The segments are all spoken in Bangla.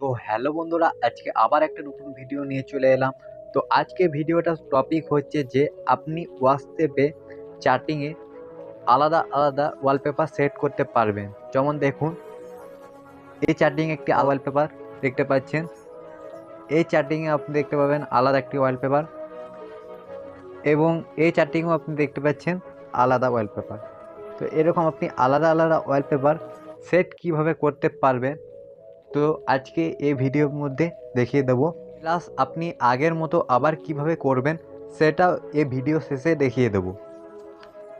তো হ্যালো বন্ধুরা, আজকে আবার একটা নতুন ভিডিও নিয়ে চলে এলাম। তো আজকে ভিডিওটার টপিক হচ্ছে যে, আপনি হোয়াটসঅ্যাপে চ্যাটিংয়ে আলাদা আলাদা ওয়ালপেপার সেট করতে পারবেন। যেমন দেখুন, এই চ্যাটিং একটি ওয়ালপেপার দেখতে পাচ্ছেন। এই চ্যাটিংয়ে আপনি দেখতে পাবেন আলাদা একটি ওয়ালপেপার এবং এই চ্যাটিংও আপনি দেখতে পাচ্ছেন আলাদা ওয়ালপেপার তো এরকম আপনি আলাদা আলাদা ওয়ালপেপার সেট কীভাবে করতে পারবেন তো আজকে এই ভিডিওর মধ্যে দেখিয়ে দেবো। প্লাস আপনি আগের মতো আবার কীভাবে করবেন, সেটা এ ভিডিও শেষে দেখিয়ে দেবো।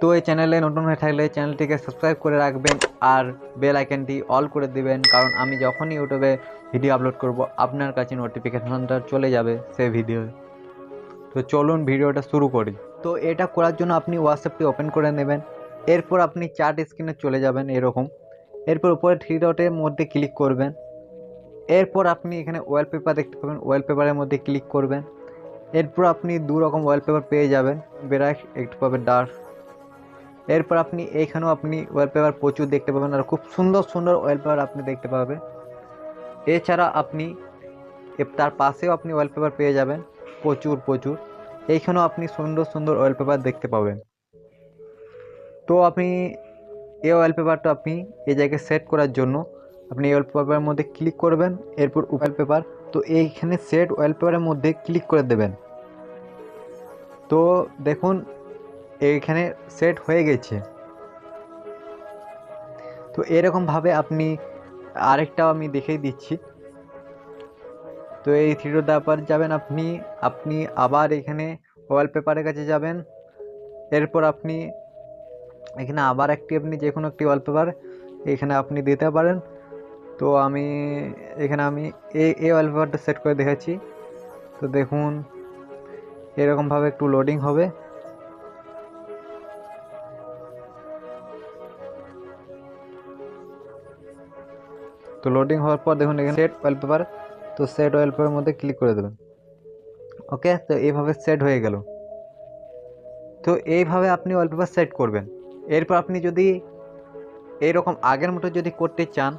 তো এই চ্যানেলে নতুন হয়ে থাকলে চ্যানেলটিকে সাবস্ক্রাইব করে রাখবেন আর বেল আইকনটি অল করে দিবেন, কারণ আমি যখনই ইউটিউবে ভিডিও আপলোড করব, আপনার কাছে নোটিফিকেশনটা চলে যাবে সেই ভিডিও তো চলুন ভিডিওটা শুরু করি। তো এটা করার জন্য আপনি হোয়াটসঅ্যাপটি ওপেন করে নেবেন। এরপর আপনি চার্ট স্ক্রিনে চলে যাবেন এরকম। এরপর উপরে থ্রি ডটের মধ্যে ক্লিক করবেন। এরপর আপনি এখানে ওয়ালপেপার দেখতে পাবেন। ওয়ালপেপারের মধ্যে ক্লিক করবেন। এরপর আপনি দু রকম ওয়ালপেপার পেয়ে যাবেন। ব্ল্যাক একটু পাবেন ডার্ক এরপর আপনি এইখানেও আপনি ওয়ালপেপার প্রচুর দেখতে পাবেন আর খুব সুন্দর সুন্দর ওয়ালপেপার আপনি দেখতে পাবেন। এছাড়া আপনি তার পাশেও আপনি ওয়ালপেপার পেয়ে যাবেন। প্রচুর প্রচুর। এইখানেও আপনি সুন্দর সুন্দর ওয়ালপেপার দেখতে পাবেন। তো আপনি এই ওয়ালপেপারটা আপনি এই জায়গায় সেট করার জন্য আপনি এই ওয়ালপেপারের মধ্যে ক্লিক করবেন, এরপর ওয়ালপেপার তো এইখানে সেট ওয়ালপেপারের মধ্যে ক্লিক করে দেবেন। তো দেখুন, এইখানে সেট হয়ে গেছে। তো এরকমভাবে আপনি আরেকটাও আমি দেখিয়ে দিচ্ছি। তো এই থ্রিডো দাপার যাবেন আপনি আপনি আবার এখানে ওয়ালপেপারের কাছে যাবেন। এরপর আপনি এখানে আবার একটি, আপনি যে কোনো একটি ওয়ালপেপার এখানে আপনি দিতে পারেন। তো আমি, এখানে আমি এই এই ওয়ালপেপারটা সেট করে দেখাচ্ছি। তো দেখুন, এরকমভাবে একটু লোডিং হবে। তো লোডিং হওয়ার পর দেখুন, এখানে সেট ওয়ালপেপার তো সেট ওয়ালপেপারের মধ্যে ক্লিক করে দেবেন। ওকে তো এইভাবে সেট হয়ে গেল। তো এইভাবে আপনি ওয়ালপেপার সেট করবেন। এরপর আপনি যদি এইরকম আগের মতো যদি করতে চান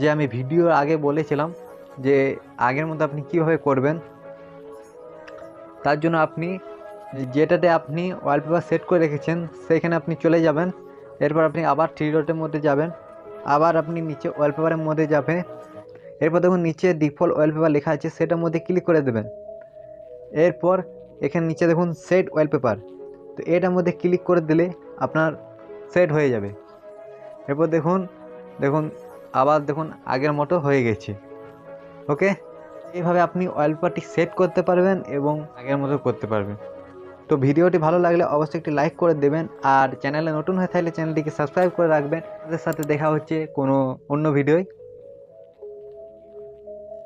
যে আমি ভিডিওর আগে বলেছিলাম যে আগের মতো আপনি কীভাবে করবেন, তার জন্য আপনি যেটাতে আপনি ওয়ালপেপার সেট করে রেখেছেন, সেখানে আপনি চলে যাবেন, এরপর আপনি আবার থ্রি ডটের মধ্যে যাবেন, আবার আপনি নিচে ওয়ালপেপারের মধ্যে যাবেন, এরপর দেখুন নিচে ডিফল্ট ওয়ালপেপার লেখা আছে, সেটার মধ্যে ক্লিক করে দেবেন, এরপর এখানে নিচে দেখুন সেট ওয়ালপেপার তো এটার মধ্যে ক্লিক করে দিলে আপনার সেট হয়ে যাবে, এরপর দেখুন দেখুন আবার দেখুন আগের মতো হয়ে গেছে। ওকে এইভাবে আপনি অয়েল পাটি সেট করতে পারবেন এবং আগের মতো করতে পারবেন। তো ভিডিওটি ভালো লাগলে অবশ্যই একটি লাইক করে দেবেন আর চ্যানেলে নতুন হয়ে থাকলে চ্যানেলটিকে সাবস্ক্রাইব করে রাখবেন। তাদের সাথে দেখা হচ্ছে কোনো অন্য ভিডিওয়